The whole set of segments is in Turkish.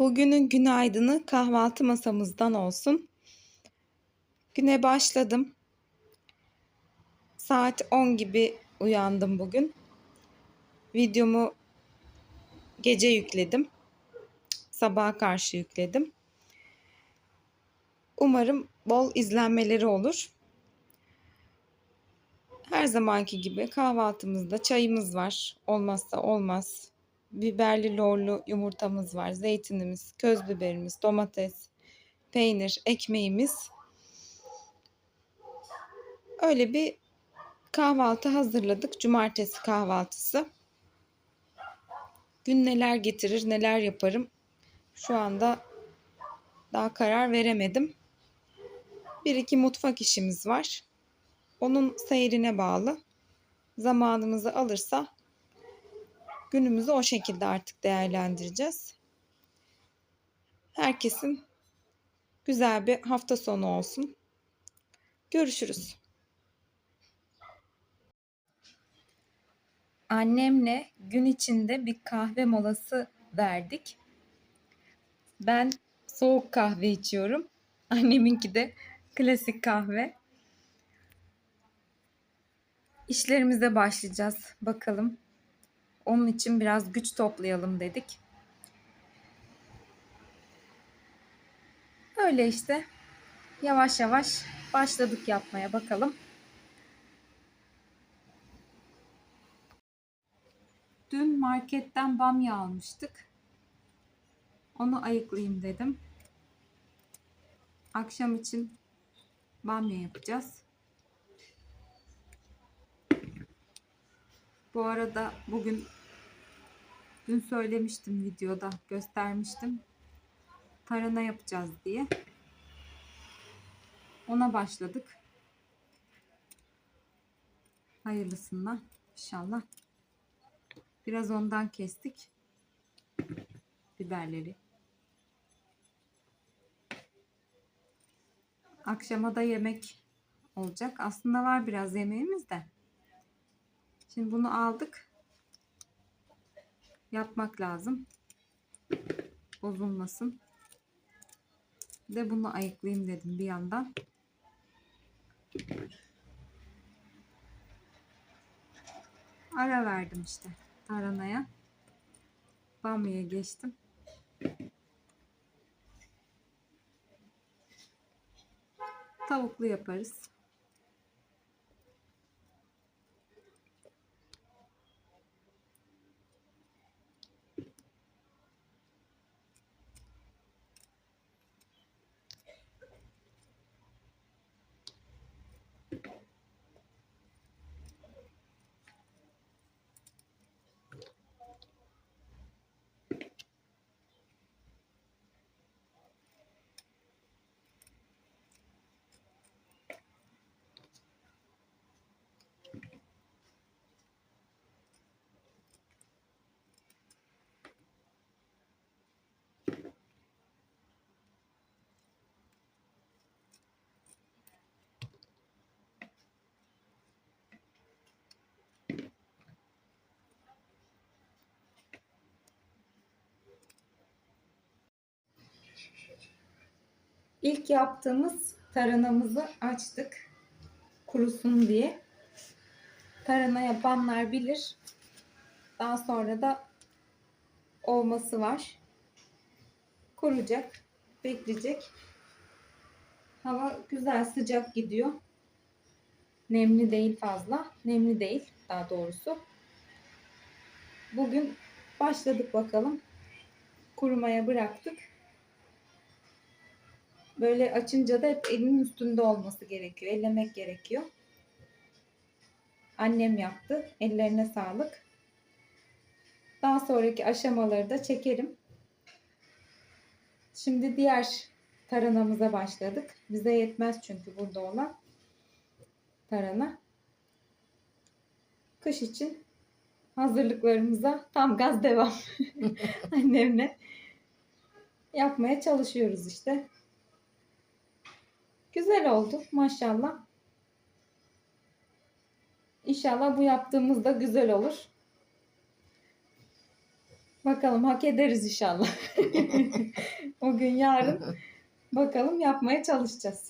Bugünün günaydını kahvaltı masamızdan olsun. Güne başladım. Saat 10 gibi uyandım bugün. Videomu gece yükledim. Sabaha karşı yükledim. Umarım bol izlenmeleri olur. Her zamanki gibi kahvaltımızda çayımız var. Olmazsa olmaz. Biberli lorlu yumurtamız var. Zeytinimiz, köz biberimiz, domates, peynir, ekmeğimiz. Öyle bir kahvaltı hazırladık. Cumartesi kahvaltısı. Gün neler getirir, neler yaparım. Şu anda daha karar veremedim. Bir iki mutfak işimiz var. Onun seyrine bağlı. Zamanımızı alırsa günümüzü o şekilde artık değerlendireceğiz. Herkesin güzel bir hafta sonu olsun. Görüşürüz. Annemle gün içinde bir kahve molası verdik. Ben soğuk kahve içiyorum. Anneminki de klasik kahve. İşlerimize başlayacağız. Bakalım. Onun için biraz güç toplayalım dedik. Öyle işte. Yavaş yavaş başladık yapmaya bakalım. Dün marketten bamya almıştık. Onu ayıklayayım dedim. Akşam için bamya yapacağız. Bu arada bugün dün söylemiştim videoda göstermiştim. Tarhana yapacağız diye. Ona başladık. Hayırlısından inşallah. Biraz ondan kestik. Biberleri. Akşama da yemek olacak. Aslında var biraz yemeğimiz de. Şimdi bunu aldık. Yapmak lazım. Bozulmasın. De bunu ayıklayayım dedim bir yandan. Ara verdim işte taranaya. Bamya'ya geçtim. Tavuklu yaparız. İlk yaptığımız taranamızı açtık. Kurusun diye. Tarana yapanlar bilir. Daha sonra da olması var. Kuracak. Bekleyecek. Hava güzel sıcak gidiyor. Nemli değil fazla. Nemli değil daha doğrusu. Bugün başladık bakalım. Kurumaya bıraktık. Böyle açınca da hep elinin üstünde olması gerekiyor. Ellemek gerekiyor. Annem yaptı. Ellerine sağlık. Daha sonraki aşamaları da çekerim. Şimdi diğer taranamıza başladık. Bize yetmez çünkü burada olan tarana. Kış için hazırlıklarımıza tam gaz devam. Annemle yapmaya çalışıyoruz işte. Güzel oldu maşallah. İnşallah bu yaptığımız da güzel olur. Bakalım hak ederiz inşallah. o gün yarın bakalım yapmaya çalışacağız.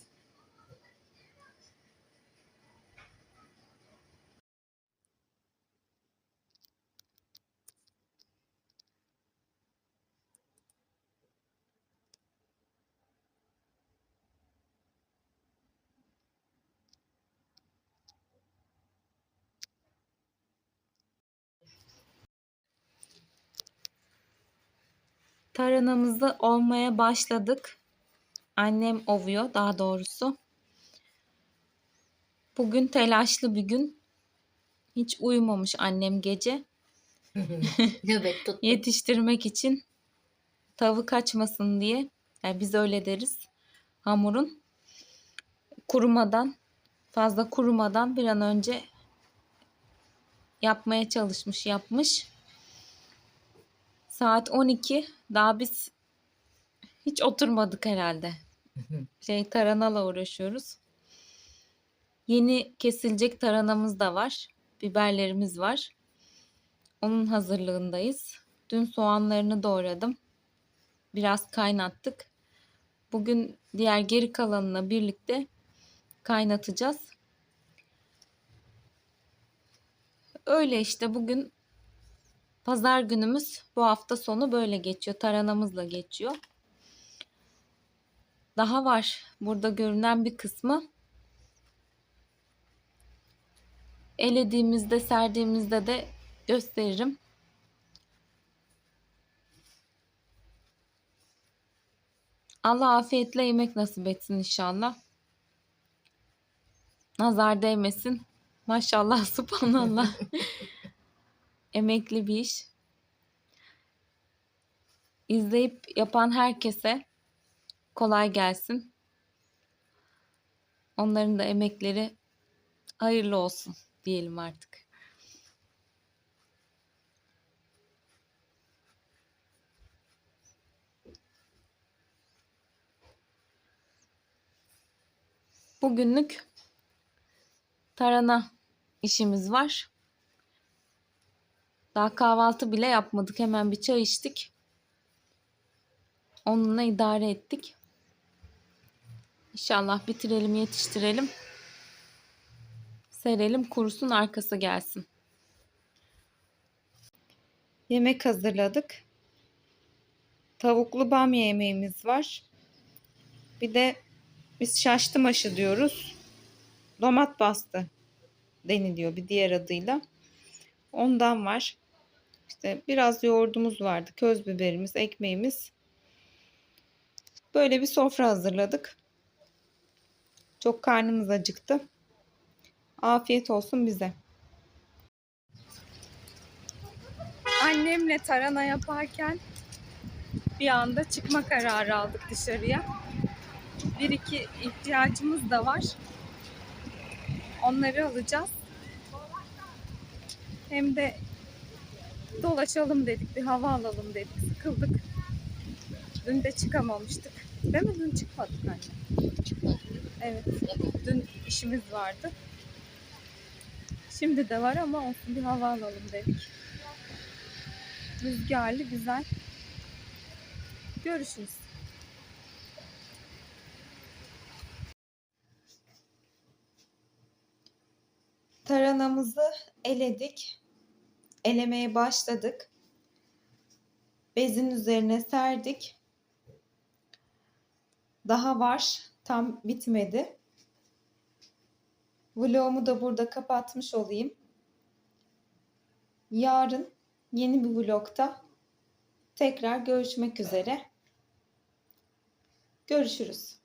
Taranamızı olmaya başladık. Annem ovuyor daha doğrusu. Bugün telaşlı bir gün. Hiç uyumamış annem gece. Nöbet tuttu. Yetiştirmek için tavı kaçmasın diye. Yani biz öyle deriz. Hamurun kurumadan fazla kurumadan bir an önce yapmaya çalışmış yapmış. Saat 12 daha biz hiç oturmadık herhalde. Şey taranala uğraşıyoruz. Yeni kesilecek taranamız da var. Biberlerimiz var. Onun hazırlığındayız. Dün soğanlarını doğradım. Biraz kaynattık. Bugün diğer geri kalanına birlikte kaynatacağız. Öyle işte bugün pazar günümüz bu hafta sonu böyle geçiyor. Taranamızla geçiyor. Daha var. Burada görünen bir kısmı. Elediğimizde, serdiğimizde de gösteririm. Allah afiyetle yemek nasip etsin inşallah. Nazar değmesin. Maşallah, subhanallah. Emekli bir iş. İzleyip yapan herkese kolay gelsin. Onların da emekleri hayırlı olsun diyelim artık. Bugünlük tarhana işimiz var. Daha kahvaltı bile yapmadık. Hemen bir çay içtik. Onunla idare ettik. İnşallah bitirelim, yetiştirelim. Serelim, kurusun, arkası gelsin. Yemek hazırladık. Tavuklu bamya yemeğimiz var. Bir de biz şaştı maşı diyoruz. Domat bastı deniliyor bir diğer adıyla. Ondan var. İşte biraz yoğurdumuz vardı. Köz biberimiz, ekmeğimiz. Böyle bir sofra hazırladık. Çok karnımız acıktı. Afiyet olsun bize. Annemle tarhana yaparken bir anda çıkma kararı aldık dışarıya. Bir iki ihtiyacımız da var. Onları alacağız. Hem de dolaşalım dedik, bir hava alalım dedik. Sıkıldık. Dün de çıkamamıştık. Değil mi? Dün çıkmadık anne. Evet. Dün işimiz vardı. Şimdi de var ama olsun bir hava alalım dedik. Rüzgarlı, güzel. Görüşürüz. Taranamızı eledik. Elemeye başladık. Bezin üzerine serdik. Daha var. Tam bitmedi. Vlogumu da burada kapatmış olayım. Yarın yeni bir vlogta tekrar görüşmek üzere. Görüşürüz.